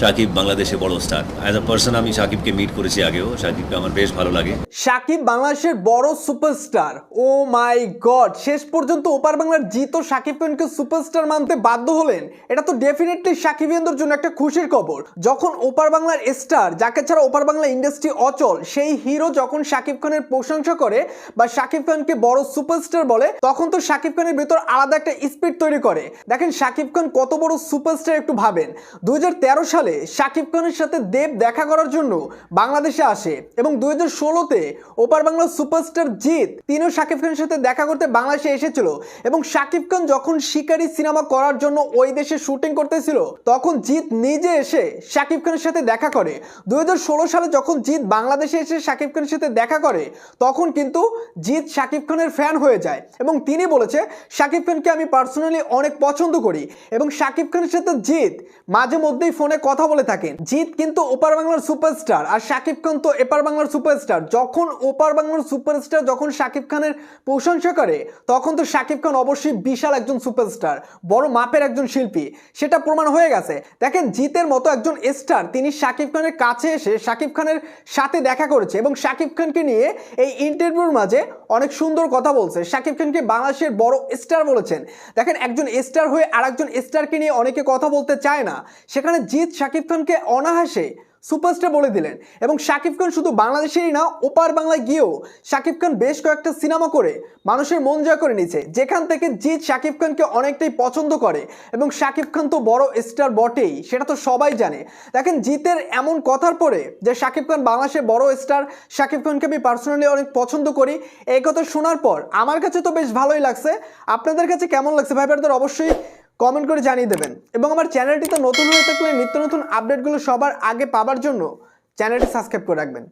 সাকিব বাংলাদেশে বড় star as a person আমি সাকিবকে মিট করেছি আগেও। সাকিবকে আমার বেশ ভালো লাগে। সাকিব বাংলাদেশের বড় সুপারস্টার ও মাই গড শেষ পর্যন্ত ওপার বাংলার জিত ও সাকিব খানকে সুপারস্টার মানতে বাধ্য হলেন। এটা তো ডেফিনেটলি সাকিবিয়ানদের জন্য একটা খুশির খবর। যখন ওপার বাংলার স্টার যাকে ছাড়া ওপার বাংলা ইন্ডাস্ট্রি অচল, সেই হিরো যখন সাকিব খানের প্রশংসা করে বা সাকিব খানকে বড় সুপারস্টার বলে, তখন তো সাকিব খানের ভেতর আলাদা একটা স্পিড তৈরি করে। দেখেন সাকিব খান কত বড় সুপারস্টার একটু ভাবেন। দুই হাজার তেরো সালে সাকিব খানের সাথে দেব দেখা করার জন্য বাংলাদেশে আসে এবং দুই হাজার ষোলোতে ওপার বাংলা সুপারস্টার জিৎ তিনিও সাকিব খানের সাথে দেখা করতে বাংলাদেশে এসেছিল এবং সাকিব খান যখন শিকারি সিনেমা করার জন্য ওই দেশে শুটিং করতেছিল, তখন জিৎ নিজে এসে সাকিব খানের সাথে দেখা করে। দুই হাজার ষোলো সালে যখন জিৎ বাংলাদেশে এসে সাকিব খানের সাথে দেখা করে, তখন কিন্তু জিৎ সাকিব খানের ফ্যান হয়ে যায় এবং তিনি বলেছে, সাকিব খানকে আমি পার্সোনালি অনেক পছন্দ করি এবং সাকিব খানের সাথে জিৎ মাঝে মধ্যেই ফোনে কথা বলে থাকেন। জিৎ কিন্তু ওপার বাংলার সুপারস্টার আর সাকিব খান তো এপার বাংলার সুপারস্টার। যখন ওপার বাংলার সুপারস্টার যখন সাকিব খানের প্রশংসা করে, তখন তো সাকিব খান অবশ্যই বিশাল একজন সুপারস্টার, বড় মাপের একজন শিল্পী। সেটা প্রমাণ হয়ে গেছে। দেখেন, জিতের মতো একজন স্টার তিনি সাকিব খানের কাছে এসে সাকিব খানের সাথে দেখা করেছে এবং সাকিব খানকে নিয়ে এই ইন্টারভিউর মাঝে অনেক সুন্দর কথা বলছে। সাকিব খানকে বাংলাদেশের বড় স্টার বলেছেন। দেখেন, একজন স্টার হয়ে আরেকজন স্টারকে নিয়ে অনেকে কথা বলতে চায় না। সেখানে জিৎ সাকিব খানকে অনাহাসে সুপারস্টার বলে দিলেন। এবং শাকিব খান শুধু বাংলাদেশেরই না, ওপার বাংলায় গিয়েও শাকিব খান বেশ কয়েকটা সিনেমা করে মানুষের মন জয় করে নিয়েছে। যেখান থেকে জিৎ শাকিব খানকে অনেকটাই পছন্দ করে। এবং শাকিব খান তো বড় স্টার বটেই, সেটা তো সবাই জানে। দেখেন, জিতের এমন কথার পরে যে শাকিব খান বাংলাদেশের বড় স্টার, শাকিব খানকে আমি পার্সোনালি অনেক পছন্দ করি। এই কথা শোনার পর আমার কাছে তো বেশ ভালোই লাগছে। আপনাদের কাছে কেমন লাগছে? ভাই অবশ্যই কমেন্ট করে জানিয়ে দেবেন। এবং আমার চ্যানেলটিতে নতুন হয়ে থাকলে নিত্য নতুন আপডেটগুলো সবার আগে পাবার জন্য চ্যানেলটি সাবস্ক্রাইব করে রাখবেন।